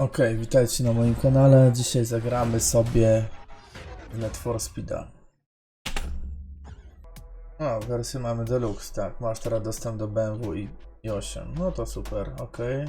Okej, witajcie na moim kanale. Dzisiaj zagramy sobie w Net for Speeda. O, wersję mamy Deluxe, tak. Masz teraz dostęp do BMW i, i 8. No to super. Okay.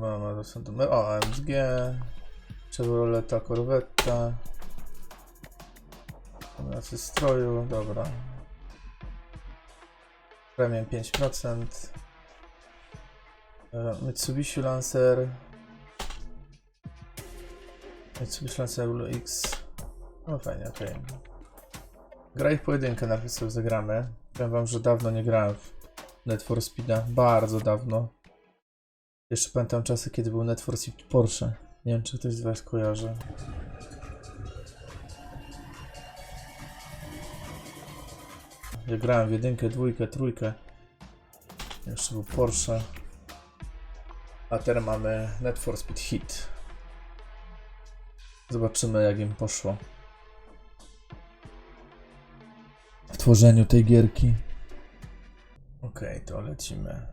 Mamy dostęp do... O, AMG. Chevroleta Corvetta. Kombinacje stroju, dobra. Premium 5%. E, Mitsubishi Lancer. Mitsubishi Lancer X. No fajnie, okej. Graj w pojedynkę, najpierw sobie zagramy. Powiem wam, że dawno nie grałem w Net for Speeda. Bardzo dawno. Jeszcze pamiętam czasy, kiedy był Net for Speed Porsche. Nie wiem, czy ktoś z was kojarzy. Ja grałem w jedynkę, dwójkę, trójkę. Jeszcze był Porsche. A teraz mamy Net for Speed Hit. Zobaczymy jak im poszło. W tworzeniu tej gierki. Okej, to lecimy.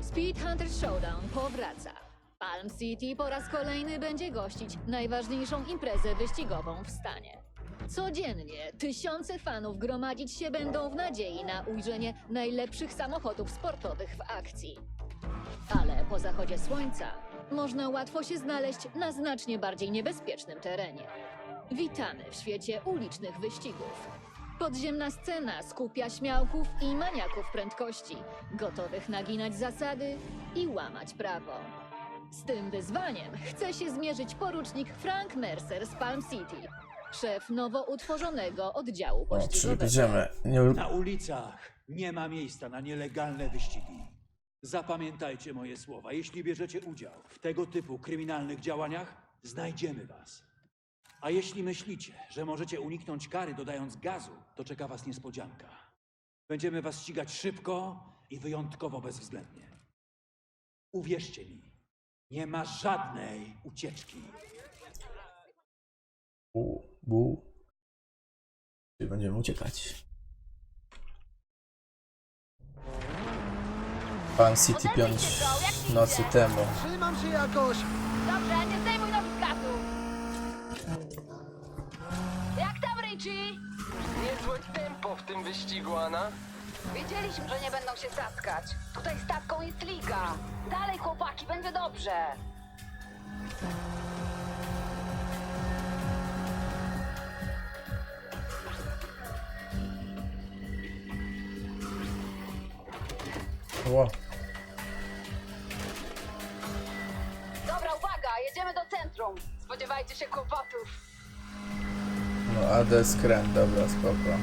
Speed Hunter Showdown powraca. Palm City po raz kolejny będzie gościć najważniejszą imprezę wyścigową w stanie. Codziennie tysiące fanów gromadzić się będą w nadziei na ujrzenie najlepszych samochodów sportowych w akcji. Ale po zachodzie słońca można łatwo się znaleźć na znacznie bardziej niebezpiecznym terenie. Witamy w świecie ulicznych wyścigów. Podziemna scena skupia śmiałków i maniaków prędkości, gotowych naginać zasady i łamać prawo. Z tym wyzwaniem chce się zmierzyć porucznik Frank Mercer z Palm City, szef nowo utworzonego oddziału O, czyli pościgowego. będziemy. Nie... Na ulicach nie ma miejsca na nielegalne wyścigi. Zapamiętajcie moje słowa. Jeśli bierzecie udział w tego typu kryminalnych działaniach, znajdziemy was. A jeśli myślicie, że możecie uniknąć kary dodając gazu, to czeka was niespodzianka. Będziemy was ścigać szybko i wyjątkowo bezwzględnie. Uwierzcie mi, nie ma żadnej ucieczki. Bu, bu. Czyli będziemy uciekać. Pan City 5 nocy temu. Trzymam się jakoś! Dobrze, nie zdejmuj z gazu! Jak tam, Richie? Niezłe tempo w tym wyścigu, Anna. Wiedzieliśmy, że nie będą się cackać. Tutaj stawką jest liga. Dalej, chłopaki, będzie dobrze. Dobra, uwaga, jedziemy do centrum. Spodziewajcie się kłopotów. No AD skręt, dobra, spoko.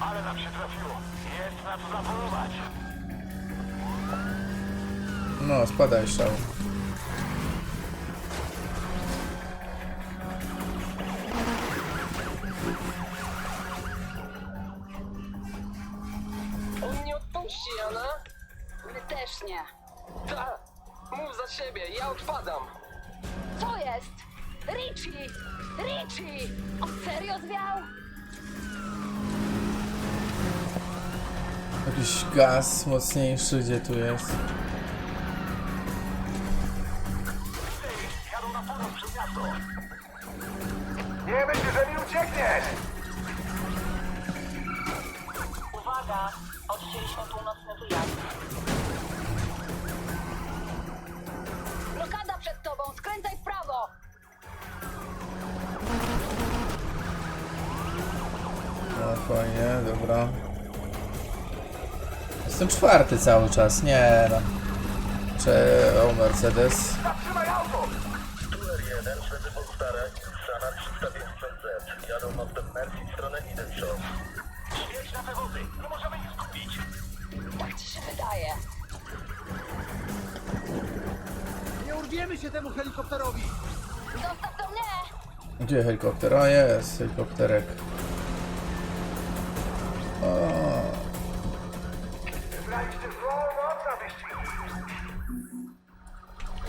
Ale nam się trafiło. Jest na co zapolować. No, spadaj szał. On nie odpuści. My też nie. Ta, mów za siebie, ja odpadam. Co jest? Richie! Richie! On serio zwiał? Jakiś gaz mocniejszy, gdzie tu jest? Nie myśl, że mi uciekniesz! Uwaga! Odcięliśmy północny wyjazd. Blokada przed tobą, skręcaj w prawo! No fajnie, dobra. Jestem czwarty cały czas, nie no. Cze... O, Mercedes. Zatrzymaj auto! Tuer 1, śledzę pozostare. Sana 350Z. Jadą mostem Mercy w stronę Idenshore. Śmierć na te wozy. Nie możemy ich zgubić. Tak ci się wydaje. Nie urwiemy się temu helikopterowi. Zostaw to mnie! Gdzie helikopter? O jest, helikopterek.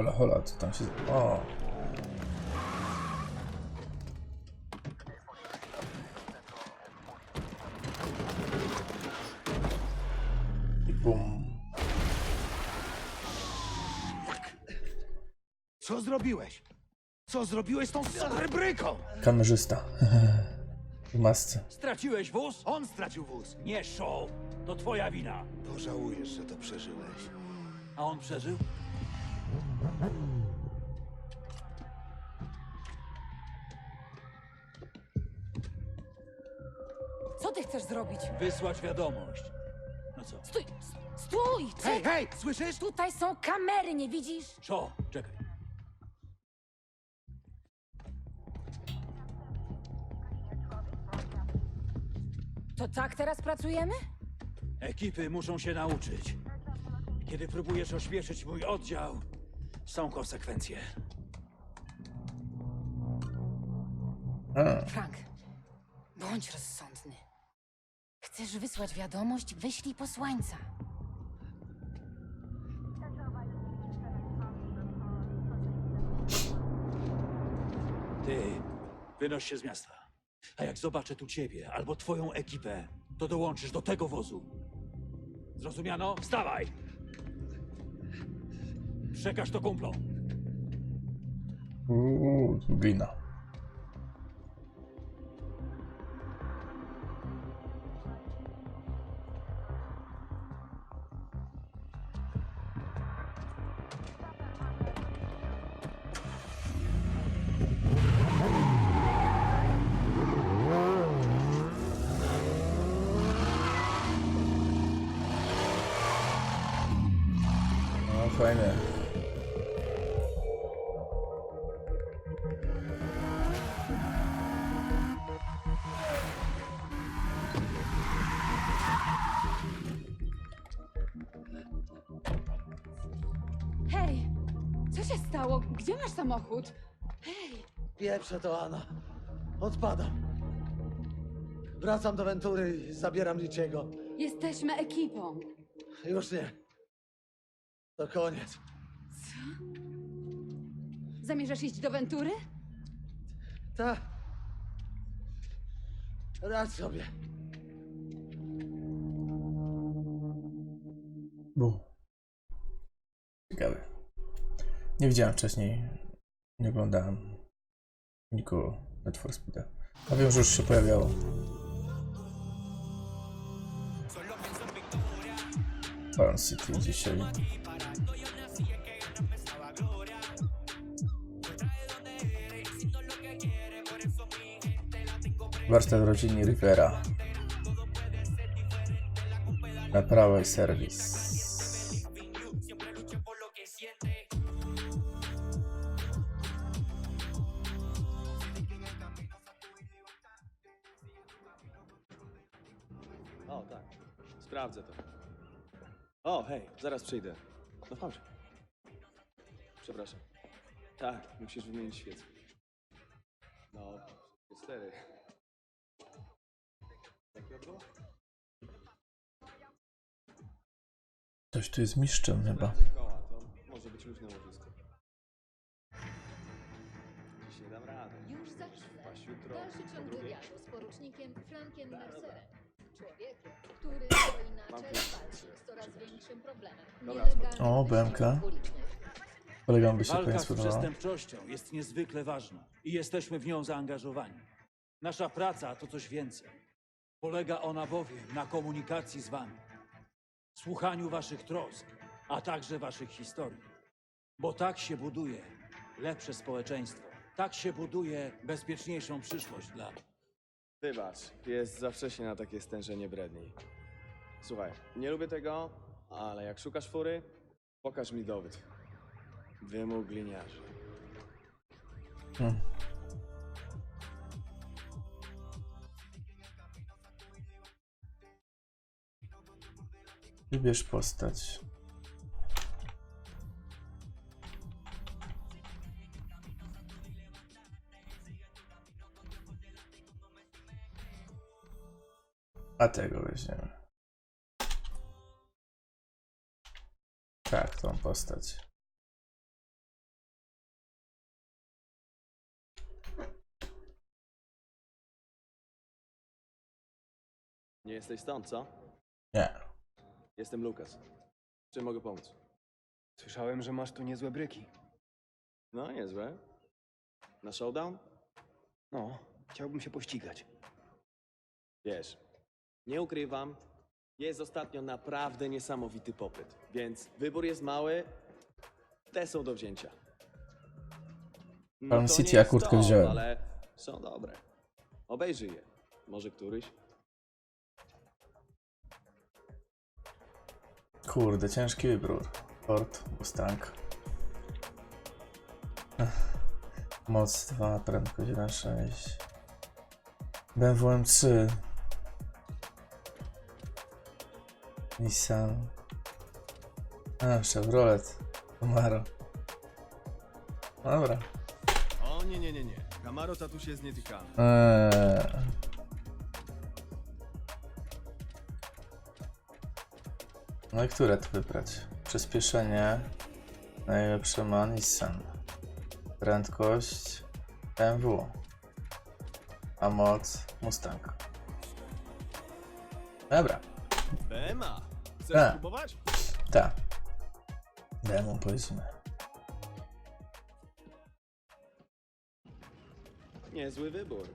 Hola, hola, co tam się... O! I bum. Co zrobiłeś? Co zrobiłeś z tą srebryką? Kamerzysta. W masce. Straciłeś wóz? On stracił wóz. Nie show. To twoja wina. Pożałujesz, że to przeżyłeś. A on przeżył? Co ty chcesz zrobić? Wysłać wiadomość. No co? Stój! s- Stój! Hej, Czekaj! hej, słyszysz? Tutaj są kamery, nie widzisz? Co? Czekaj. To tak teraz pracujemy? Ekipy muszą się nauczyć. Kiedy próbujesz ośmieszyć mój oddział, są konsekwencje. A, Frank, bądź rozsądny. Chcesz wysłać wiadomość? Wyślij posłańca. Ty, wynoś się z miasta. A jak zobaczę tu ciebie albo twoją ekipę, to dołączysz do tego wozu. Zrozumiano? Wstawaj! Przekaż to kumplom. uuu, glina. Stało? Gdzie masz samochód? Hej! Pieprze to, Ana. Odpadam. Wracam do Ventury i zabieram Liciego. Jesteśmy ekipą. Już nie. To koniec. Zamierzasz iść do Ventury? Ta. Radź sobie. Bu. Ciekawe. Nie widziałem wcześniej. Nie oglądałem nikogo Need for Speeda. A wiem, że już się pojawiało. Baron City dzisiaj. Warsztat rodzinny Rivera. Naprawa i serwis. O, tak. Sprawdzę to. O, hej, zaraz przyjdę. No chodź. Przepraszam. Tak, musisz wymienić świecę. No, cztery. Jakie było? Ktoś tu jest mistrzem chyba. Koła, to może być luźne łożysko. Dziś nie dam rady. Już za chwilę. Wpaść jutro, Dalszy ciąg wywiadu z porucznikiem Frankiem Mercerem. Człowiekiem, który stoi na Mam czele tu- walki z coraz większym problemem nielegalnych O, wyścigów BMK. ulicznych. Kolegom by się Walka pewnie z spodobała. przestępczością jest niezwykle ważna i jesteśmy w nią zaangażowani. Nasza praca to coś więcej. Polega ona bowiem na komunikacji z wami, słuchaniu waszych trosk, a także waszych historii. Bo tak się buduje lepsze społeczeństwo. Tak się buduje bezpieczniejszą przyszłość dla... Wybacz, jest za wcześnie na takie stężenie bredni. Słuchaj, nie lubię tego, ale jak szukasz fury, pokaż mi dowód. Wymóg gliniarzy. Hmm. Wybierz postać. A tego weźmiemy. Tak, tą postać. Nie jesteś stąd, co? Nie. Jestem Lukas. Czym mogę pomóc? Słyszałem, że masz tu niezłe bryki. No, niezłe. Na showdown? No, chciałbym się pościgać. Wiesz, nie ukrywam, jest ostatnio naprawdę niesamowity popyt, więc wybór jest mały, te są do wzięcia. No Palm to City nie jest akutkę to, wziąłem. ale są dobre. Obejrzyj je. Może któryś? Kurde, ciężki wybór. Ford, Mustang. Moc 2, prędkość 1.6. BMW M3. Nissan. A, Chevrolet. Camaro. Dobra. O nie, nie, nie, nie. Camaro tatuś jest nietykany. Eee. No i które tu wybrać? Przyspieszenie. Najlepsze ma Nissan. Prędkość BMW. A moc Mustang. Dobra! Chcesz Tak. spróbować? tak. Demo powiedzmy. Niezły wybór.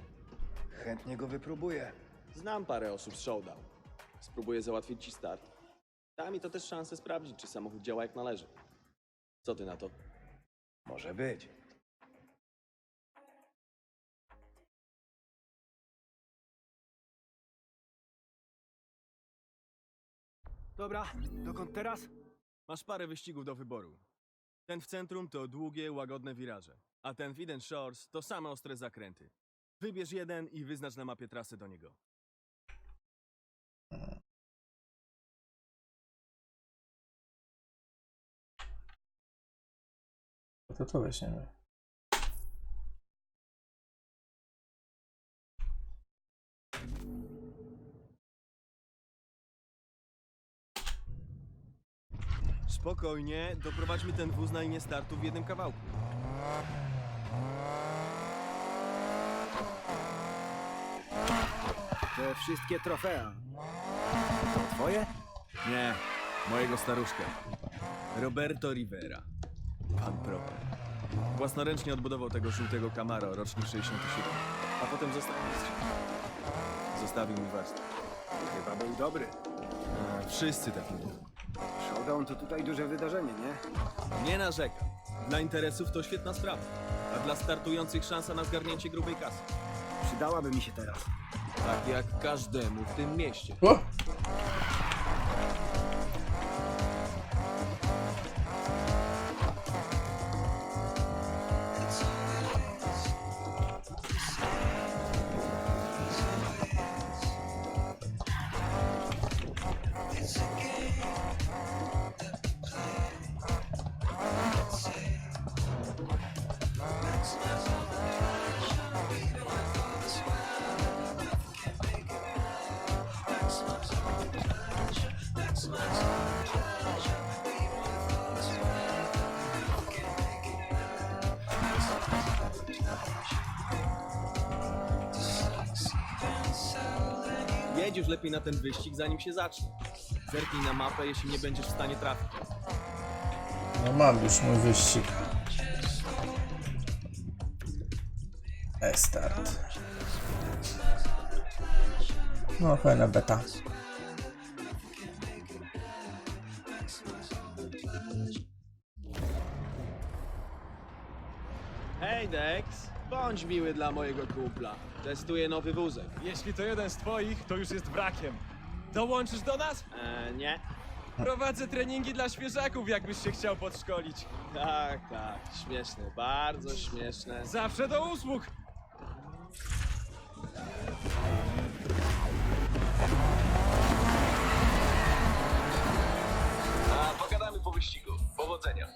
Chętnie go wypróbuję. Znam parę osób z showdown. Spróbuję załatwić ci start. Da mi to też szansę sprawdzić, czy samochód działa jak należy. Co ty na to? Może być. Dobra, dokąd teraz? Masz parę wyścigów do wyboru. Ten w centrum to długie, łagodne wiraże, a ten w Eden Shores to same ostre zakręty. Wybierz jeden i wyznacz na mapie trasę do niego. To to weźmiemy. Spokojnie, doprowadźmy ten wóz na linię startu w jednym kawałku. Te wszystkie trofea. To twoje? Nie, mojego staruszka. Roberto Rivera. Pan proper. Własnoręcznie odbudował tego żółtego Camaro, rocznik 67. A potem zostawił mistrz. Zostawił mi warsztat. Chyba był dobry. Wszyscy tak mówią. Showdown to tutaj duże wydarzenie, nie? Nie narzekam. Dla interesów to świetna sprawa. A dla startujących szansa na zgarnięcie grubej kasy. Przydałaby mi się teraz. Tak jak każdemu w tym mieście. O! Już lepiej na ten wyścig, zanim się zacznie. Zerknij na mapę, jeśli nie będziesz w stanie trafić. No mam już mój wyścig. E-start. No fajna beta. Hej, Dex! Bądź miły dla mojego kumpla. Testuję nowy wózek. Jeśli to jeden z twoich, to już jest brakiem. Dołączysz do nas? Eee, nie. Prowadzę treningi dla świeżaków, jakbyś się chciał podszkolić. Tak, tak. Śmieszne. Bardzo śmieszne. Zawsze do usług. A pogadamy po wyścigu. Powodzenia.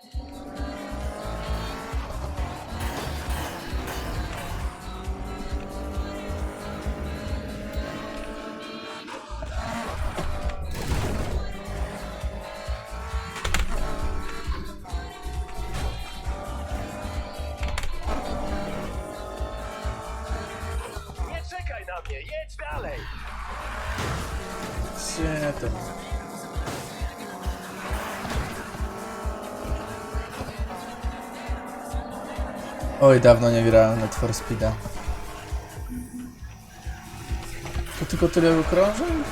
Oj, dawno nie grałem Net for Speeda. To tylko tyle okrążeń?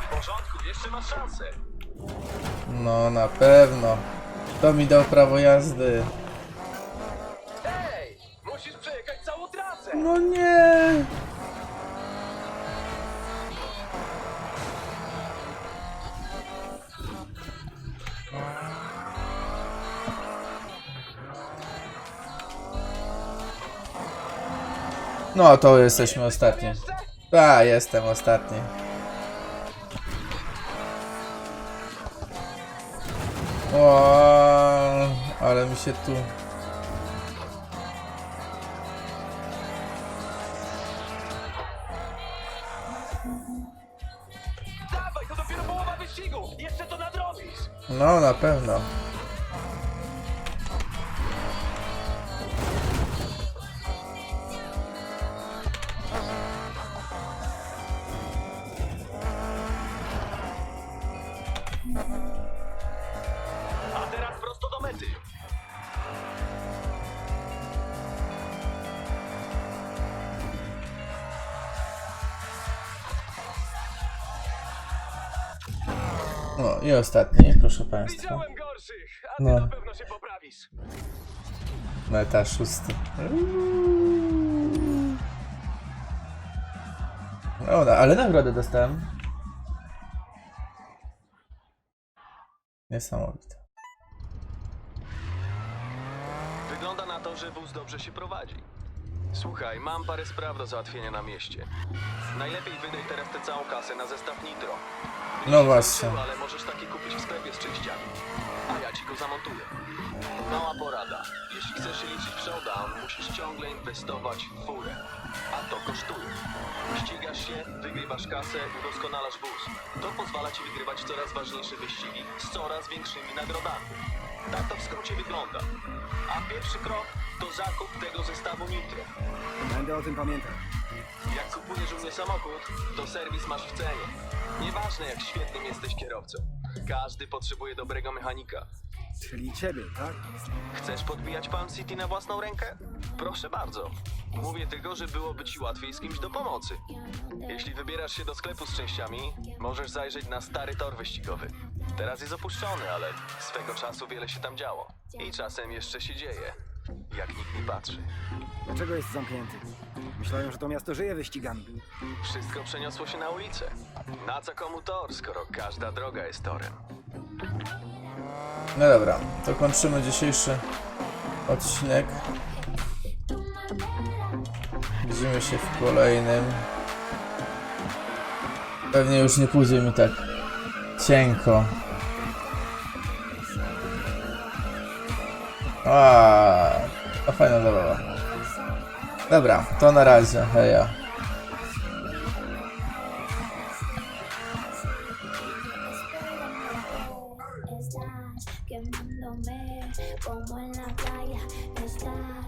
W porządku, jeszcze masz szansę. No, na pewno. To mi dał prawo jazdy. No, to jesteśmy ostatni. A, jestem ostatni. O, ale mi się tu... No, na pewno. No i ostatni, proszę Państwa. Widziałem gorszych, a ty No. na pewno się poprawisz. Meta szósty. No, no, ale nagrodę dostałem. Niesamowite. Wygląda na to, że wóz dobrze się prowadzi. Słuchaj, mam parę spraw do załatwienia na mieście. Najlepiej wydaj teraz tę całą kasę na zestaw Nitro. No właśnie. Ale możesz taki kupić w sklepie z częściami. A ja ci go zamontuję. Mała porada. Jeśli chcesz się liczyć w showdown, musisz ciągle inwestować w furę. A to kosztuje. Ścigasz się, wygrywasz kasę, udoskonalasz wóz. To pozwala ci wygrywać coraz ważniejsze wyścigi z coraz większymi nagrodami. Tak to w skrócie wygląda. A pierwszy krok to zakup tego zestawu Nitro. Będę o tym pamiętał. Jak kupujesz u mnie samochód, to serwis masz w cenie. Nieważne jak świetnym jesteś kierowcą. Każdy potrzebuje dobrego mechanika. Czyli ciebie, tak? Chcesz podbijać Palm City na własną rękę? Proszę bardzo. Mówię tylko, że byłoby ci łatwiej z kimś do pomocy. Jeśli wybierasz się do sklepu z częściami, możesz zajrzeć na stary tor wyścigowy. Teraz jest opuszczony, ale swego czasu wiele się tam działo. I czasem jeszcze się dzieje, jak nikt nie patrzy. Dlaczego jest zamknięty? Myślałem, że to miasto żyje wyścigami. Wszystko przeniosło się na ulicę. Na co komu tor, skoro każda droga jest torem? No dobra, to kończymy dzisiejszy odcinek. Widzimy się w kolejnym. Pewnie już nie pójdzie mi tak cienko. A, to fajna zabawa. Dobra, to na razie, heja.